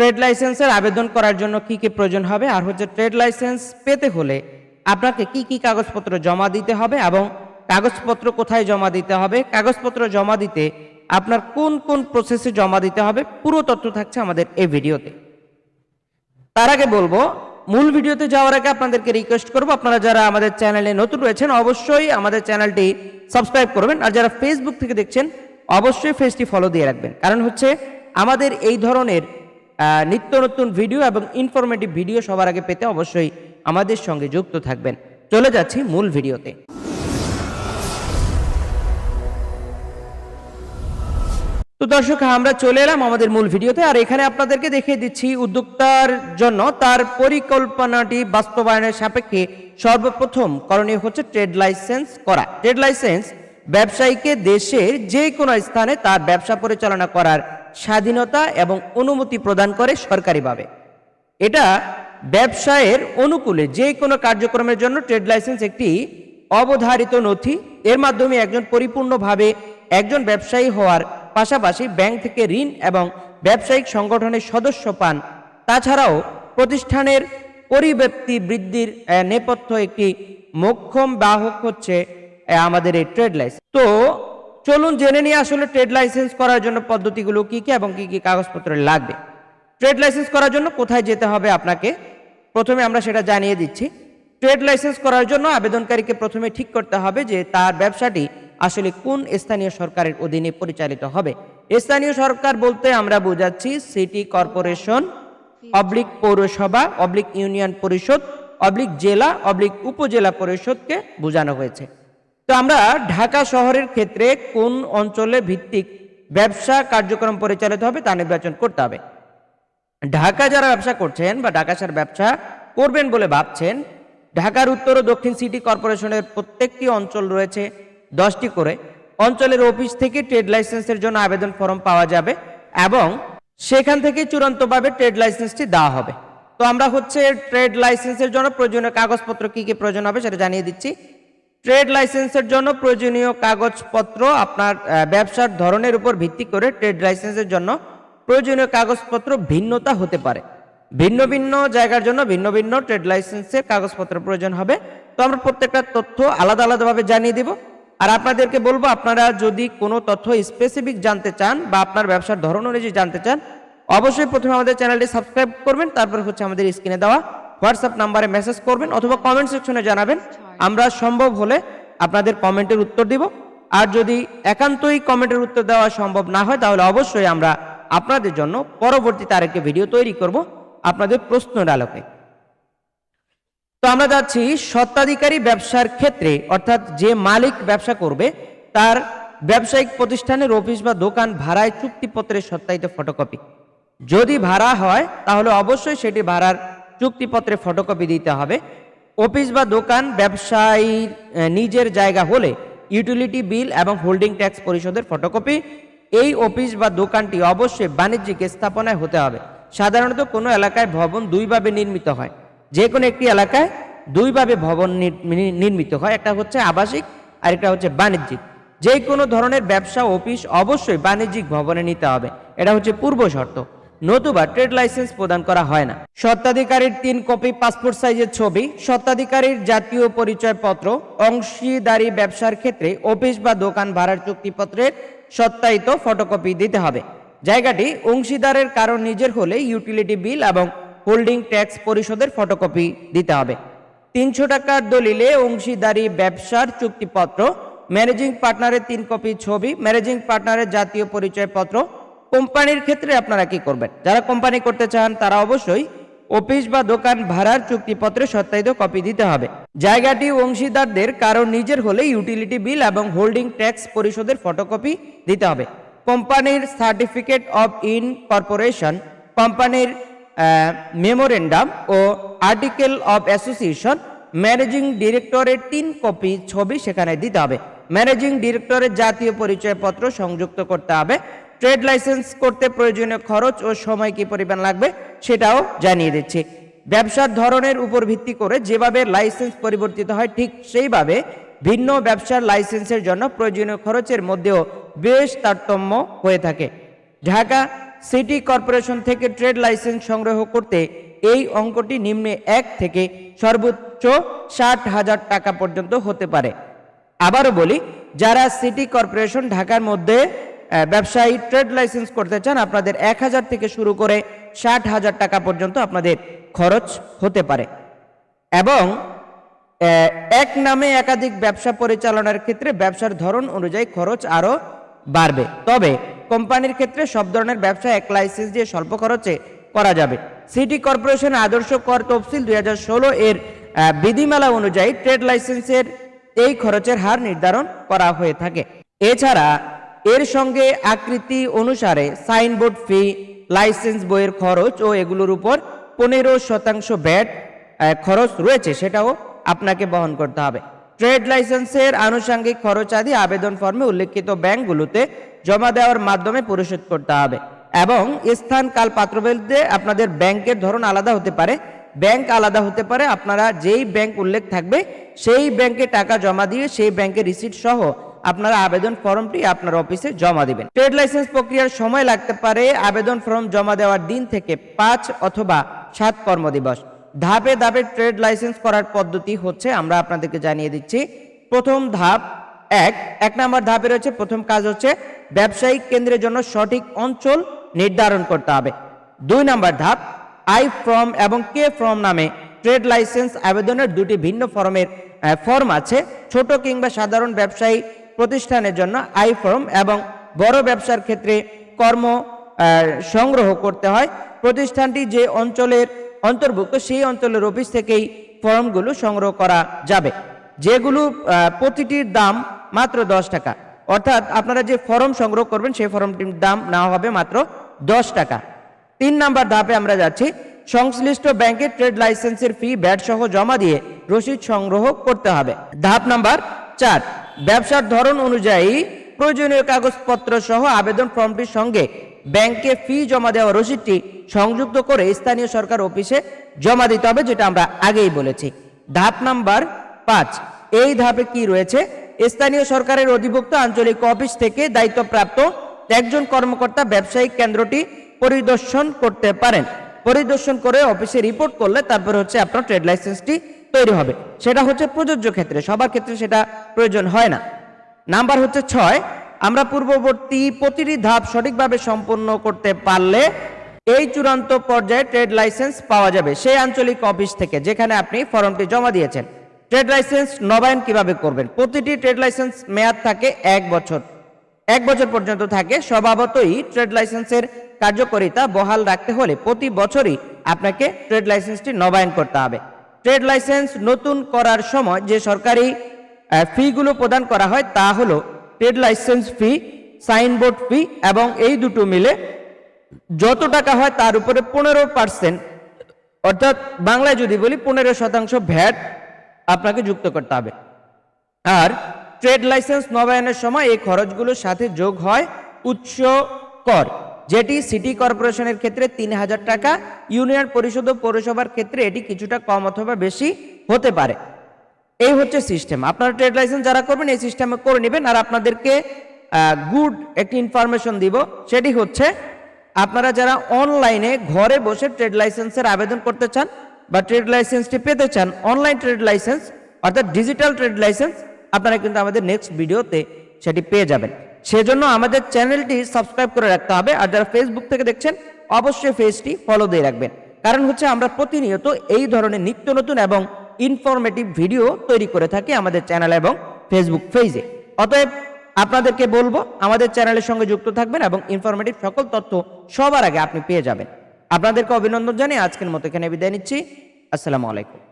Trade লাইসেন্সের আবেদন করার জন্য কি কি প্রয়োজন হবে? আর হচ্ছে ট্রেড লাইসেন্স পেতে হলে আপনাকে কি কি কাগজপত্র জমা দিতে হবে এবং কাগজপত্র কোথায় জমা দিতে হবে? কাগজপত্র জমা দিতে আপনার কোন কোন প্রসেসে জমা দিতে হবে? পুরো তথ্য থাকছে আমাদের এই ভিডিওতে। তার আগে বলব, মূল ভিডিওতে যাওয়ার আগে আপনাদেরকে রিকোয়েস্ট করব, আপনারা যারা আমাদের চ্যানেলে নতুন রয়েছেন, অবশ্যই আমাদের চ্যানেলটি সাবস্ক্রাইব করবেন। আর যারা ফেসবুক থেকে দেখছেন, অবশ্যই ফেসটি ফলো দিয়ে রাখবেন। কারণ হচ্ছে আমাদের এই ধরনের নিত্য নতুন ভিডিও এবং ইনফরমেটিভ ভিডিও সবার আগে পেতে অবশ্যই আমাদের সঙ্গে যুক্ত থাকবেন। চলে যাচ্ছি মূল ভিডিওতে তো দর্শক, আমরা চলে এলাম আমাদের মূল ভিডিওতে আর এখানে আপনাদেরকে দেখিয়ে দিচ্ছি উদ্যোক্তার জন্য তার পরিকল্পনাটি বাস্তবায়নের সাপেক্ষে সর্বপ্রথম করণীয় হচ্ছে ট্রেড লাইসেন্স করা। ট্রেড লাইসেন্স ব্যবসায়ীকে দেশের যে কোনো স্থানে তার ব্যবসা পরিচালনা করার স্বাধীনতা এবং অনুমতি প্রদান করে সরকারিভাবে। এটা ব্যবসায়ের অনুকূলে যে কোনো কার্যক্রমের জন্য ট্রেড লাইসেন্স একটি অবধারিত নথি। এর মাধ্যমে একজন পরিপূর্ণভাবে একজন ব্যবসায়ী হওয়ার পাশাপাশি ব্যাংক থেকে ঋণ এবং ব্যবসায়িক সংগঠনের সদস্য পান। তাছাড়াও প্রতিষ্ঠানের পরিব্যক্তি বৃদ্ধির নেপথ্য একটি মোক্ষম বাহক হচ্ছে আমাদের এই ট্রেড লাইসেন্স। তো চলুন জেনে নিয়ে আসলে ট্রেড লাইসেন্স করার জন্য পদ্ধতিগুলো কি কি এবং কি কি কাগজপত্র লাগবে। ট্রেড লাইসেন্স করার জন্য কোথায় যেতে হবে আপনাকে? প্রথমে আমরা সেটা জানিয়ে দিচ্ছি। ট্রেড লাইসেন্স করার জন্য আবেদনকারীকে প্রথমে ঠিক করতে হবে যে তার ব্যবসাটি আসলে কোন স্থানীয় সরকারের অধীনে পরিচালিত হবে। স্থানীয় সরকার বলতে আমরা বোঝাচ্ছি সিটি কর্পোরেশন অবলিক পৌরসভা অবলিক ইউনিয়ন পরিষদ অবলিক জেলা অবলিক উপজেলা পরিষদকে বোঝানো হয়েছে। তো আমরা ঢাকা শহরের ক্ষেত্রে কোন অঞ্চলে ভিত্তিক ব্যবসা কার্যক্রম পরিচালিত হবে তা নির্বাচন করতে হবে। ঢাকা যারা ব্যবসা করছেন বা ঢাকা সার ব্যবসা করবেন বলে ভাবছেন, ঢাকার উত্তর ও দক্ষিণ সিটি কর্পোরেশনের প্রত্যেকটি অঞ্চল রয়েছে দশটি করে। অঞ্চলের অফিস থেকে ট্রেড লাইসেন্সের জন্য আবেদন ফর্ম পাওয়া যাবে এবং সেখান থেকে চূড়ান্তভাবে ট্রেড লাইসেন্সটি দেওয়া হবে। তো আমরা হচ্ছে ট্রেড লাইসেন্সের জন্য প্রয়োজনীয় কাগজপত্র কি কি প্রয়োজন হবে সেটা জানিয়ে দিচ্ছি। ট্রেড লাইসেন্সের জন্য প্রয়োজনীয় কাগজপত্র আপনার ব্যবসার ধরনের উপর ভিত্তি করে ট্রেড লাইসেন্সের জন্য প্রয়োজনীয় কাগজপত্র ভিন্নতা হতে পারে। ভিন্ন ভিন্ন জায়গার জন্য ভিন্ন ভিন্ন ট্রেড লাইসেন্সের কাগজপত্র প্রয়োজন হবে। তো আমরা প্রত্যেকটা তথ্য আলাদা আলাদাভাবে জানিয়ে দিব। আর আপনাদেরকে বলব, আপনারা যদি কোনো তথ্য স্পেসিফিক জানতে চান বা আপনার ব্যবসার ধরন অনুযায়ী জানতে চান, অবশ্যই প্রথমে আমাদের চ্যানেলটি সাবস্ক্রাইব করবেন, তারপর হচ্ছে আমাদের স্ক্রিনে দেওয়া হোয়াটসঅ্যাপ নাম্বারে মেসেজ করবেন অথবা কমেন্ট সেকশনে জানাবেন। আমরা সম্ভব হলে আপনাদের কমেন্টের উত্তর দিব। আর যদি একান্তই কমেন্টের উত্তর দেওয়া সম্ভব না হয়, তাহলে অবশ্যই আমরা আপনাদের জন্য পরবর্তীতে আরেকটি ভিডিও তৈরি করব আপনাদের প্রশ্নের আলোকে। তো আমরা যাচ্ছি স্বত্বাধিকারী ব্যবসার ক্ষেত্রে, অর্থাৎ যে মালিক ব্যবসা করবে, তার ব্যবসায়িক প্রতিষ্ঠানের অফিস বা দোকান ভাড়ায় চুক্তিপত্রের সত্যায়িত ফটোকপি। যদি ভাড়া হয়, তাহলে অবশ্যই সেটি ভাড়ার চুক্তিপত্রে ফটোকপি দিতে হবে। অফিস বা দোকান ব্যবসায়ীর আহ, নিজের জায়গা হলে ইউটিলিটি বিল এবং হোল্ডিং ট্যাক্স পরিশোধের ফটোকপি। এই অফিস বা দোকানটি অবশ্যই বাণিজ্যিক স্থাপনায় হতে হবে। সাধারণত কোনো এলাকায় ভবন দুইভাবে নির্মিত হয়। যে কোনো একটি এলাকায় দুইভাবে ভবন নির্মিত হয়। একটা হচ্ছে আবাসিক আর একটা হচ্ছে বাণিজ্যিক। যে কোনো ধরনের ব্যবসা অফিস অবশ্যই বাণিজ্যিক ভবনে নিতে হবে। এটা হচ্ছে পূর্ব শর্ত। নতুবা ট্রেড লাইসেন্স প্রদান করা হয় না। স্বত্বাধিকারীর তিন কপি পাসপোর্ট সাইজের ছবি, স্বত্বাধিকারীর জাতীয় পরিচয়পত্র, অংশীদারি ব্যবসার ক্ষেত্রে অফিস বা দোকান ভাড়ার চুক্তিপত্রের সত্যায়িত ফটোকপি দিতে হবে। জায়গাটি অংশীদারের কারণ নিজের হলে ইউটিলিটি বিল এবং হোল্ডিং ট্যাক্স পরিশোধের ফটোকপি দিতে হবে। তিনশো টাকার দলিলে অংশীদারি ব্যবসার চুক্তিপত্র, ম্যানেজিং পার্টনারের তিন কপি ছবি, ম্যানেজিং পার্টনারের জাতীয় পরিচয়পত্র কোম্পানির ক্ষেত্রে আপনারা কি করবেন? যারা কোম্পানি করতে চান, তারা অবশ্যই অফিস বা দোকান ভাড়ার চুক্তিপত্রে সত্যায়িত কপি দিতে হবে। জায়গাটি অংশীদারদের কারণ নিজের হলে ইউটিলিটি বিল এবং হোল্ডিং ট্যাক্স পরিশোধের ফটোকপি দিতে হবে। কোম্পানির সার্টিফিকেট অফ ইন কর্পোরেশন কোম্পানির মেমোরেন্ডাম ও আর্টিকেল অফ অ্যাসোসিয়েশন ম্যানেজিং ডিরেক্টরের তিন কপি ছবি সেখানে দিতে হবে। ম্যানেজিং ডিরেক্টরের জাতীয় পরিচয়পত্র সংযুক্ত করতে হবে। ট্রেড লাইসেন্স করতে প্রয়োজনীয় খরচ ও সময় কি পরিমাণ লাগবে সেটাও জানিয়ে দিচ্ছি। ব্যবসার ধরনের উপর ভিত্তি করে যেভাবে লাইসেন্স পরিবর্তিত হয় ঠিক সেইভাবে ভিন্ন ব্যবসার লাইসেন্সের জন্য প্রয়োজনীয় খরচের মধ্যেও বেশ তারতম্য হয়ে থাকে। ঢাকা সিটি কর্পোরেশন থেকে ট্রেড লাইসেন্স সংগ্রহ করতে এই অঙ্কটি নিম্নে এক থেকে সর্বোচ্চ ষাট হাজার টাকা পর্যন্ত হতে পারে। আবারও বলি, যারা সিটি কর্পোরেশন ঢাকার মধ্যে ব্যবসায়ী ট্রেড লাইসেন্স করতে চান, আপনাদের এক হাজার থেকে শুরু করে ষাট হাজার টাকা পর্যন্ত আপনাদের খরচ হতে পারে। এবং এক নামে একাধিক ব্যবসা পরিচালনার ক্ষেত্রে ব্যবসার ধরন অনুযায়ী খরচ আরও বাড়বে। তবে, কোম্পানির ক্ষেত্রে সব ধরনের ব্যবসা এক লাইসেন্স দিয়ে স্বল্প খরচে করা যাবে। সিটি কর্পোরেশন আদর্শ কর তফসিল দুই হাজার ষোলো এর বিধিমালা অনুযায়ী ট্রেড লাইসেন্সের এই খরচের হার নির্ধারণ করা হয়ে থাকে। এছাড়া এর সঙ্গে আকৃতি অনুসারে সাইনবোর্ড ফি, লাইসেন্স বইয়ের খরচ ও এগুলোর উপর পনেরো শতাংশ ব্যাট খরচ রয়েছে, সেটাও আপনাকে বহন করতে হবে। ট্রেড লাইসেন্সের আনুষঙ্গিক খরচ আদি আবেদন ফর্মে উল্লেখিত ব্যাংকগুলোতে জমা দেওয়ার মাধ্যমে পরিশোধ করতে হবে এবং স্থান কাল পাত্রভেদে আপনাদের ব্যাংকের ধরন আলাদা হতে পারে। ব্যাংক আলাদা হতে পারে, আপনারা যেই ব্যাংক উল্লেখ থাকবে সেই ব্যাংকে টাকা জমা দিয়ে সেই ব্যাংকের রিসিট সহ আপনারা আবেদন ফর্মটি আপনার অফিসে জমা দিবেন। ট্রেড লাইসেন্স প্রক্রিয়ার সময় লাগতে পারে। আবেদন ফর্ম জমা দেওয়ার দিন থেকে পাঁচ অথবা সাত কর্মদিবস। ধাপে ধাপে ট্রেড লাইসেন্স করার পদ্ধতি হচ্ছে আমরা আপনাদেরকে জানিয়ে দিচ্ছি। প্রথম ধাপ এক এক নম্বর ধাপে রয়েছে, প্রথম কাজ হচ্ছে ব্যবসায়িক কেন্দ্রের জন্য সঠিক অঞ্চল নির্ধারণ করতে হবে। দুই নম্বর ধাপ, আই ফর্ম এবং কে ফর্ম নামে ট্রেড লাইসেন্স আবেদনের দুটি ভিন্ন ফর্মের ফর্ম আছে। ছোট কিংবা সাধারণ ব্যবসায়ী প্রতিষ্ঠানের জন্য আই ফর্ম এবং বড় ব্যবসার ক্ষেত্রে কর্ম সংগ্রহ করতে হয়। প্রতিষ্ঠানটি যে অঞ্চলের অন্তর্ভুক্ত, সেই অঞ্চলের অফিস থেকেই ফর্মগুলো সংগ্রহ করা যাবে, যেগুলো প্রতিটির দাম মাত্র দশ টাকা। অর্থাৎ আপনারা যে ফর্ম সংগ্রহ করবেন, সেই ফর্মটির দাম না হবে মাত্র দশ টাকা। তিন নাম্বার ধাপে আমরা যাচ্ছি। সংশ্লিষ্ট ব্যাংকে ট্রেড লাইসেন্সের ফি, ব্যাট সহ জমা দিয়ে রসিদ সংগ্রহ করতে হবে। ধাপ নাম্বার চার। ব্যবসার ধরন অনুযায়ী প্রয়োজনীয় কাগজপত্র সহ আবেদন ফর্মটির সঙ্গে ব্যাংকে ফি জমা দেওয়া রসিদটি সংযুক্ত করে স্থানীয় সরকার অফিসে জমা দিতে হবে, যেটা আমরা আগেই বলেছি। ধাপ নাম্বার পাঁচ, এই ধাপে কি রয়েছে? স্থানীয় সরকারের অধিভুক্ত আঞ্চলিক অফিস থেকে দায়িত্বপ্রাপ্ত একজন কর্মকর্তা ব্যবসায়িক কেন্দ্রটি পরিদর্শন করতে পারেন। পরিদর্শন করে অফিসে রিপোর্ট করলে তারপর হচ্ছে আপনার ট্রেড লাইসেন্সটি তৈরি হবে। সেটা হচ্ছে প্রযোজ্য ক্ষেত্রে, সবার ক্ষেত্রে সেটা প্রয়োজন হয় না। নাম্বার হচ্ছে ছয়, আমরা পূর্ববর্তী প্রতিটি ধাপ সঠিকভাবে সম্পন্ন করতে পারলে এই চূড়ান্ত পর্যায়ে ট্রেড লাইসেন্স পাওয়া যাবে, সেই আঞ্চলিক অফিস থেকে যেখানে আপনি ফর্মটি জমা দিয়েছেন। ট্রেড লাইসেন্স নবায়ন কীভাবে করবেন? প্রতিটি ট্রেড লাইসেন্স মেয়াদ থাকে এক বছর। এক বছর পর্যন্ত থাকে, স্বভাবতই ট্রেড লাইসেন্সের কার্যকারিতা বহাল রাখতে হলে প্রতি বছরই আপনাকে ট্রেড লাইসেন্সটি নবায়ন করতে হবে। ট্রেড লাইসেন্স নতুন করার সময় যে সরকারি ফিগুলো প্রদান করা হয় তা হলো trade licence fee, signboard fee এবং এই দুটো মিলে যত টাকা হয় তার উপরে পনেরো পার্সেন্ট, অর্থাৎ বাংলায় যদি বলি পনেরো শতাংশ ভ্যাট আপনাকে যুক্ত করতে হবে। আর ট্রেড লাইসেন্স নবায়নের সময় এই খরচগুলোর সাথে যোগ হয় উৎস কর। যেটি সিটি কর্পোরেশনের ক্ষেত্রে তিন হাজার টাকা, ইউনিয়ন পরিষদ ও পৌরসভার ক্ষেত্রে এটি কিছুটা কম অথবা বেশি হতে পারে। এই হচ্ছে সিস্টেম। আপনারা ট্রেড লাইসেন্স যারা করবেন, এই সিস্টেমে করে নেবেন। আর আপনাদেরকে গুড একটি ইনফরমেশন দিব, সেটি হচ্ছে, আপনারা যারা অনলাইনে ঘরে বসে ট্রেড লাইসেন্সের আবেদন করতে চান বা ট্রেড লাইসেন্সটি পেতে চান, অনলাইন ট্রেড লাইসেন্স অর্থাৎ ডিজিটাল ট্রেড লাইসেন্স, আপনারা কিন্তু আমাদের নেক্সট ভিডিওতে সেটি পেয়ে যাবেন। সেজন্য আমাদের চ্যানেলটি সাবস্ক্রাইব করে রাখতে হবে। আর যারা ফেসবুক থেকে দেখছেন, অবশ্যই পেজটি ফলো দিয়ে রাখবেন। কারণ হচ্ছে আমরা প্রতিনিয়ত এই ধরনের নিত্য নতুন এবং ইনফরমেটিভ ভিডিও তৈরি করে থাকি আমাদের চ্যানেল এবং ফেসবুক পেজে অতএব আপনাদেরকে বলব, আমাদের চ্যানেলের সঙ্গে যুক্ত থাকবেন এবং ইনফরমেটিভ সকল তথ্য সবার আগে আপনি পেয়ে যাবেন। আপনাদেরকে অভিনন্দন জানিয়ে আজকের মতো এখানে বিদায় নিচ্ছি। আসসালামু আলাইকুম।